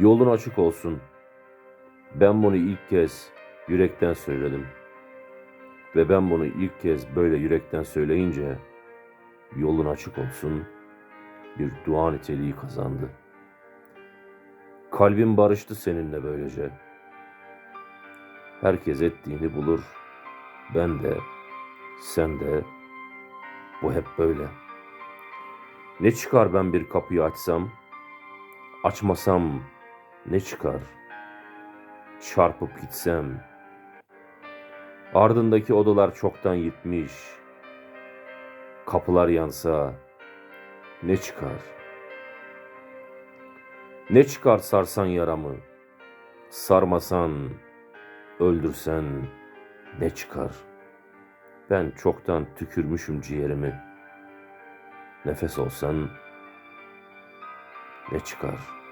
Yolun açık olsun. Ben bunu ilk kez yürekten söyledim. Ve ben bunu ilk kez böyle yürekten söyleyince yolun açık olsun bir dua niteliği kazandı. Kalbim barıştı seninle böylece. Herkes ettiğini bulur. Ben de, sen de. Bu hep böyle. Ne çıkar ben bir kapıyı açsam? Açmasam ne çıkar? Çarpıp gitsem. Ardındaki odalar çoktan gitmiş. Kapılar yansa ne çıkar? Ne çıkar sarsan yaramı? Sarmasan, öldürsen ne çıkar? Ben çoktan tükürmüşüm ciğerimi. Nefes olsan ne çıkar?''